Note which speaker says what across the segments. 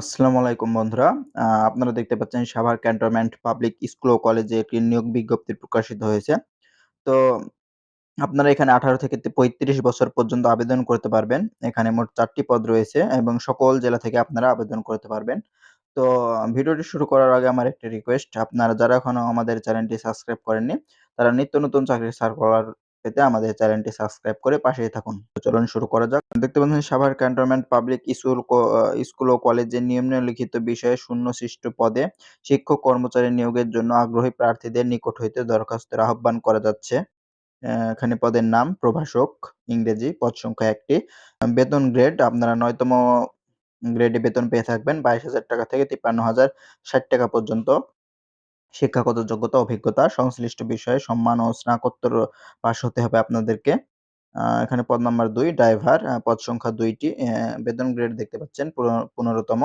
Speaker 1: আসসালামু আলাইকুম বন্ধুরা। আপনারা দেখতে পাচ্ছেন সাভার ক্যান্টনমেন্ট পাবলিক স্কুল ও কলেজে একটি নিয়োগ বিজ্ঞপ্তি প্রকাশিত হয়েছে। তো আপনারা এখানে ১৮ থেকে পঁয়ত্রিশ বছর পর্যন্ত আবেদন করতে পারবেন। এখানে মোট চারটি পদ রয়েছে এবং সকল জেলা থেকে আপনারা আবেদন করতে পারবেন। তো ভিডিওটি শুরু করার আগে আমার একটি রিকোয়েস্ট, আপনারা যারা এখনও আমাদের চ্যানেলটি সাবস্ক্রাইব করেননি, তারা নিত্য নতুন চাকরির সার্কুলার পেতে আমাদের চ্যানেলটি সাবস্ক্রাইব করে পাশেই থাকুন। চলুন শুরু করা যাক। দেখতে পাচ্ছেন Savar cantonment public school school ও কলেজে নিম্নলিখিত বিষয়ে শূন্য সৃষ্ট পদে শিক্ষক কর্মচারী নিয়োগের জন্য আগ্রহী প্রার্থীদের নিকট হইতে দরখাস্তের আহ্বান করা যাচ্ছে। এখানে পদের নাম প্রভাষক, ইংরেজি, পদ সংখ্যা একটি বেতন গ্রেড আপনারা নয়তম গ্রেডে বেতন পেয়ে থাকবেন ৳২২,০০০ থেকে ৳৫৩,০৬০ পর্যন্ত। শিক্ষাগত যোগ্যতা, অভিজ্ঞতা, সংশ্লিষ্ট বিষয়ে সম্মান ও স্নাতকোত্তর পাশ হতে হবে আপনাদেরকে। এখানে পদ নাম্বার ২ ড্রাইভার, পদ সংখ্যা ২ টি। অ্যা বেতন গ্রেড দেখতে পাচ্ছেন পুন ১৫ তম।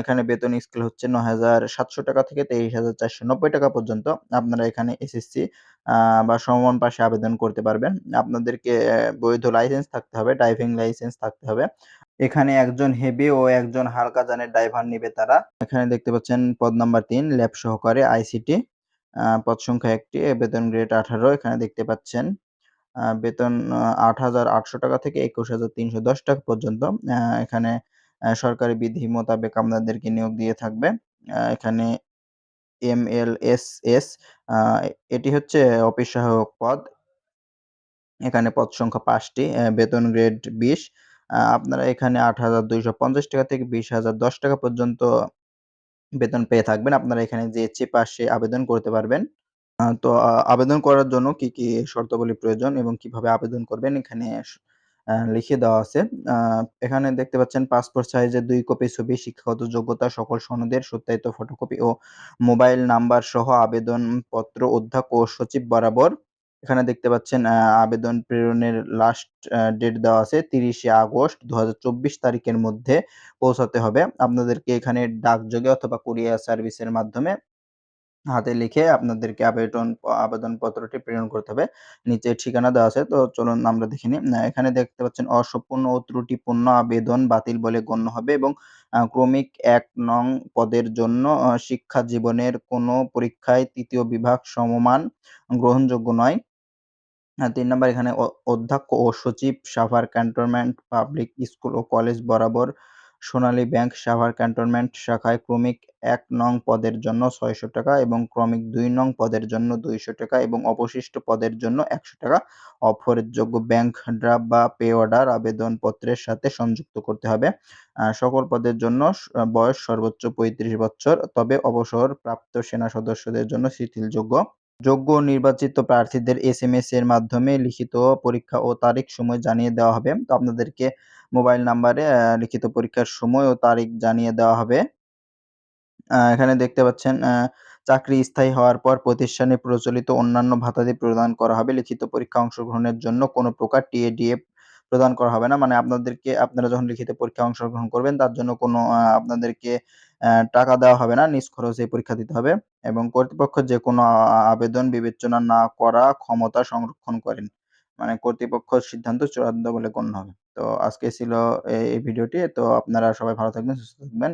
Speaker 1: এখানে বেতন স্কেল হচ্ছে ৳৯,৭০০ থেকে ৳২৩,৪৯০ পর্যন্ত। আপনারা এখানে এসএসসি বা সমমান পাশে আবেদন করতে পারবেন। আপনাদেরকে বৈধ লাইসেন্স থাকতে হবে, ড্রাইভিং লাইসেন্স থাকতে হবে। এখানে একজন হেভি ও একজন হালকা যানের ড্রাইভার নিবে তারা। এখানে দেখতে পাচ্ছেন পদ নাম্বার ৩ ল্যাব সহকারে আইসিটি। পদ সংখ্যা একটি বেতন গ্রেড ১৮ এখানে দেখতে পাচ্ছেন। বেতন আ ৳৮,৮০০ থেকে ৳২১,৩১০ পর্যন্ত। আ এখানে সরকারি বিধি মোতাবেক আপনাদেরকে নিয়োগ দিয়ে থাকবে। এখানে এম এল এস এস এটি হচ্ছে অফিস সহায়ক পদ। এখানে পদ সংখ্যা পাঁচটি বেতন গ্রেড বিশ আপনারা এখানে ৳৮,২৫০ থেকে ৳২০,০১০ পর্যন্ত বেতন পেয়ে থাকবেন। আপনারা এখানে যেয়ে চেয়ে আবেদন করতে পারবেন। তো আবেদন করার জন্য কি, কি শর্তাবলী প্রয়োজন এবং কীভাবে আবেদন করবেন এখানে লিখে দেওয়া আছে। এখানে দেখতে পাচ্ছেন পাসপোর্ট সাইজের ২ কপি ছবি, শিক্ষাগত যোগ্যতা, সকল সনদের সত্যায়িত ফটোকপি ও মোবাইল নাম্বার সহ আবেদনপত্র অধ্যক্ষ ও সচিব বরাবর। এখানে দেখতে পাচ্ছেন আবেদন প্রেরণের লাস্ট ডেট দেওয়া আছে ৩০শে আগস্ট ২০২৪ তারিখের মধ্যে পৌঁছাতে হবে। আপনাদেরকে এখানে ডাকযোগে অথবা কুরিয়ার সার্ভিসের মাধ্যমে হাতে লিখে আপনাদেরকে আবেদন, আবেদনপত্রটি প্রেরণ করতে হবে। নিচে ঠিকানা দেওয়া আছে। তো চলুন আমরা দেখে নিই। এখানে দেখতে পাচ্ছেন, অসম্পূর্ণ ও ত্রুটিপূর্ণ আবেদন বাতিল বলে গণ্য হবে এবং ক্রমিক এক নং পদের জন্য শিক্ষা জীবনের কোনো পরীক্ষায় তৃতীয় বিভাগ সমমান গ্রহণযোগ্য নয়। তিন নম্বর, এখানে অধ্যক্ষ ও সচিব, সাভার ক্যান্টনমেন্ট, পাবলিক স্কুল ও কলেজ বরাবর সোনালী ব্যাংক সাভার ক্যান্টনমেন্ট শাখায় ক্রমিক এক নং পদের জন্য ৳৬০০ এবং ক্রমিক দুই নং পদের জন্য ৳২০০ এবং অবশিষ্ট পদের জন্য ৳১০০ অফেরতযোগ্য ব্যাংক ড্রাফট বা পে অর্ডার আবেদনপত্রের সাথে সংযুক্ত করতে হবে। সকল পদের জন্য বয়স সর্বোচ্চ ৩৫ বছর, তবে অবসরপ্রাপ্ত সেনা সদস্যদের জন্য শিথিলযোগ্য। যোগ্য নির্বাচিত প্রার্থীদের এস এম এস এর মাধ্যমে লিখিত পরীক্ষা ও তারিখ সময় জানিয়ে দেওয়া হবে। তো আপনাদেরকে মোবাইল নাম্বারে লিখিত পরীক্ষার সময় ও তারিখ জানিয়ে দেওয়া হবে। এখানে দেখতে পাচ্ছেন চাকরি স্থায়ী হওয়ার পর প্রতিষ্ঠানে প্রচলিত অন্যান্য ভাতাদি প্রদান করা হবে। লিখিত পরীক্ষা অংশগ্রহণের জন্য কোনো প্রকার টিএডিএফ প্রদান করা হবে না। মানে আপনাদেরকে আপনারা যখন লিখিত পরীক্ষায় অংশগ্রহণ করবেন তার জন্য কোনো আপনাদেরকে টাকা দেওয়া হবে না। নিজ খরচে পরীক্ষা দিতে হবে এবং কর্তৃপক্ষ যে কোনো আবেদন বিবেচনা না করা ক্ষমতা সংরক্ষণ করেন। মানে কর্তৃপক্ষ সিদ্ধান্ত চূড়ান্ত বলে গণ্য হবে। তো আজকে ছিল এই ভিডিওটি। তো আপনারা সবাই ভালো থাকবেন, সুস্থ থাকবেন।